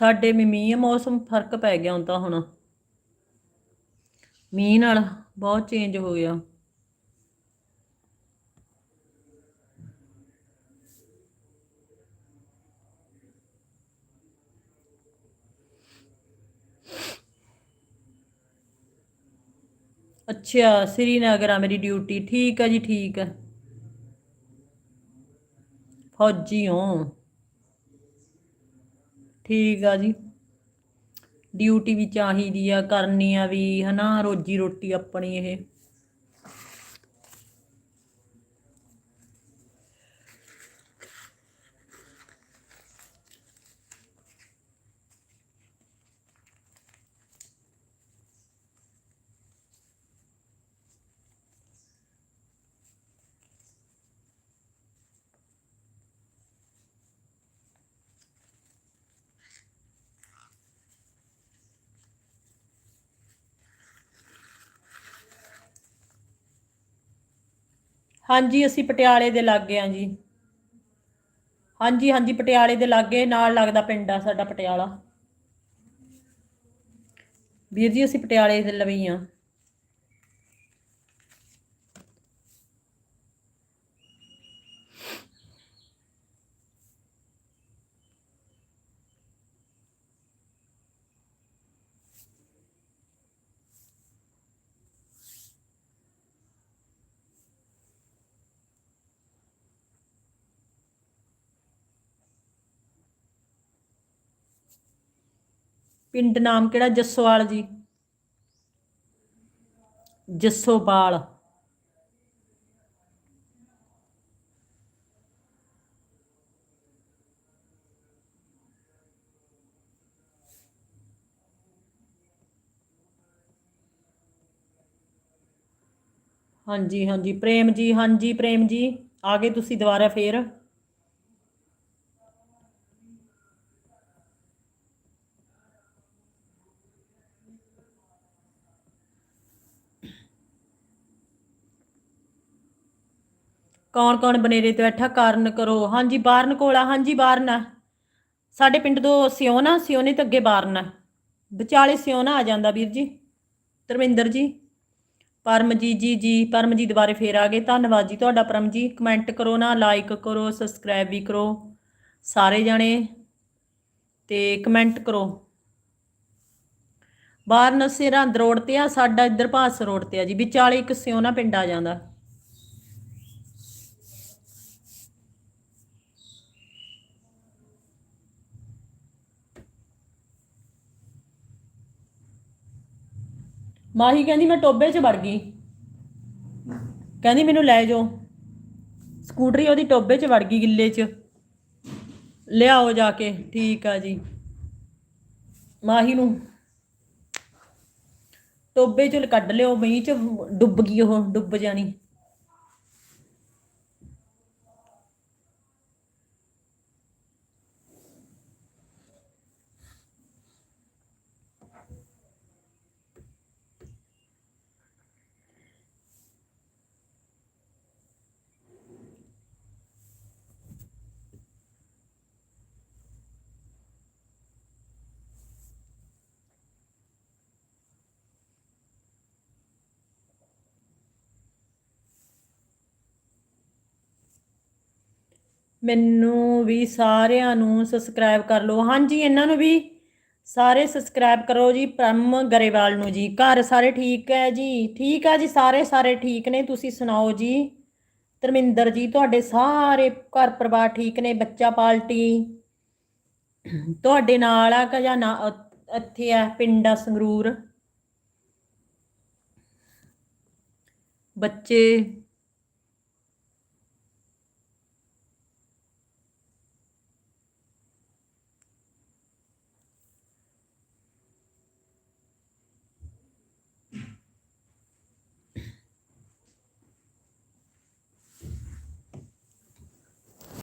ਸਾਡੇ ਵੀ ਮੀਂਹ ਆ, ਮੌਸਮ ਫ਼ਰਕ ਪੈ ਗਿਆ ਹੁਣ ਤਾਂ ਹੁਣ। ਮੀਂਹ ਨਾਲ ਬਹੁਤ ਚੇਂਜ ਹੋ ਗਿਆ। ਅੱਛਾ ਸ੍ਰੀਨਗਰ ਆ ਮੇਰੀ ਡਿਊਟੀ ਠੀਕ ਆ ਜੀ ਠੀਕ ਆ। ਫੌਜੀ ਹਾਂ ਠੀਕ ਆ ਜੀ। ਡਿਊਟੀ ਵੀ ਚਾਹੀਦੀ ਆ, ਕਰਨੀ ਆ ਵੀ, ਹਨਾ, ਰੋਜੀ ਰੋਟੀ ਆਪਣੀ ਇਹ। ਹਾਂਜੀ, ਅਸੀਂ ਪਟਿਆਲੇ ਦੇ ਲਾਗੇ ਆ ਜੀ। ਹਾਂਜੀ ਹਾਂਜੀ, ਪਟਿਆਲੇ ਦੇ ਲਾਗੇ, ਨਾਲ ਲੱਗਦਾ ਪਿੰਡ ਆ ਸਾਡਾ ਪਟਿਆਲਾ। ਵੀਰ ਜੀ, ਅਸੀਂ ਪਟਿਆਲੇ ਦੇ ਲਵਈ ਆ। ਪਿੰਡ ਨਾਮ ਕਿਹੜਾ? ਜੱਸੋਵਾਲ ਜੀ। ਜੱਸੋਵਾਲ ਹਾਂਜੀ ਹਾਂਜੀ। ਪ੍ਰੇਮ ਜੀ, ਹਾਂਜੀ, ਪ੍ਰੇਮ ਜੀ। ਆ ਗਏ ਤੁਸੀਂ ਦੁਬਾਰਾ ਫੇਰ। ਕੌਣ ਕੌਣ ਬਨੇਰੇ ਤੇ ਬੈਠਾ, ਕਾਰਨ ਕਰੋ। ਹਾਂਜੀ, ਬਾਰਨ ਕੋਲ ਆ, ਹਾਂਜੀ, ਬਾਰਨ ਆ। ਸਾਡੇ ਪਿੰਡ ਤੋਂ ਸਿਓਨਾ, ਸਿਓਨੇ ਤੋਂ ਅੱਗੇ ਬਾਰਨ ਆ। ਵਿਚਾਲੇ ਸਿਓਨਾ ਆ ਜਾਂਦਾ, ਵੀਰ ਜੀ। ਧਰਮਿੰਦਰ ਜੀ, ਪਰਮਜੀਤ ਜੀ ਜੀ ਪਰਮ ਜੀ ਦੁਬਾਰੇ ਫੇਰ ਆ ਗਏ। ਧੰਨਵਾਦ ਜੀ ਤੁਹਾਡਾ ਪਰਮ ਜੀ। ਕਮੈਂਟ ਕਰੋ ਨਾ, ਲਾਈਕ ਕਰੋ, ਸਬਸਕ੍ਰਾਈਬ ਵੀ ਕਰੋ। ਸਾਰੇ ਜਾਣੇ ਤੇ ਕਮੈਂਟ ਕਰੋ। ਬਾਰਨ ਸਿਰਾਂ ਰੋਡ ਤੇ ਆ, ਸਾਡਾ ਇੱਧਰ ਭਾਸ ਰੋਡ ਤੇ ਆ ਜੀ। ਵਿਚਾਲੇ ਇੱਕ ਸਿਓਨਾ ਪਿੰਡ ਆ ਜਾਂਦਾ। ਮਾਹੀ ਕਹਿੰਦੀ ਮੈਂ ਟੋਬੇ 'ਚ ਵੜ ਗਈ। ਕਹਿੰਦੀ ਮੈਨੂੰ ਲੈ ਜਾਓ। ਸਕੂਟਰੀ ਉਹਦੀ ਟੋਬੇ 'ਚ ਵੜ ਗਈ ਗਿੱਲੇ 'ਚ। ਲਿਆਓ ਜਾ ਕੇ, ਠੀਕ ਆ ਜੀ। ਮਾਹੀ ਨੂੰ ਟੋਬੇ 'ਚੋਂ ਕੱਢ ਲਿਓ, ਮੀਂਹ 'ਚ ਡੁੱਬ ਗਈ ਉਹ, ਡੁੱਬ ਜਾਣੀ। ਮੈਨੂੰ ਵੀ ਸਾਰਿਆਂ ਨੂੰ ਸਬਸਕ੍ਰਾਈਬ ਕਰ ਲਓ। ਹਾਂਜੀ, ਇਹਨਾਂ ਨੂੰ ਵੀ ਸਾਰੇ ਸਬਸਕ੍ਰਾਈਬ ਕਰੋ ਜੀ, ਪ੍ਰਮ ਗਰੇਵਾਲ ਨੂੰ ਜੀ। ਘਰ ਸਾਰੇ ਠੀਕ ਹੈ ਜੀ? ਠੀਕ ਆ ਜੀ, ਸਾਰੇ ਸਾਰੇ ਠੀਕ ਨੇ? ਤੁਸੀਂ ਸੁਣਾਓ ਜੀ? ਧਰਮਿੰਦਰ ਜੀ, ਤੁਹਾਡੇ ਸਾਰੇ ਘਰ ਪਰਿਵਾਰ ਠੀਕ ਨੇ? ਬੱਚਾ ਪਾਲਟੀ? ਤੁਹਾਡੇ ਨਾਲ ਆ ਕਿ ਜਾਂ ਨਾ ਇੱਥੇ ਆ ਪਿੰਡ ਆ ਸੰਗਰੂਰ? ਬੱਚੇ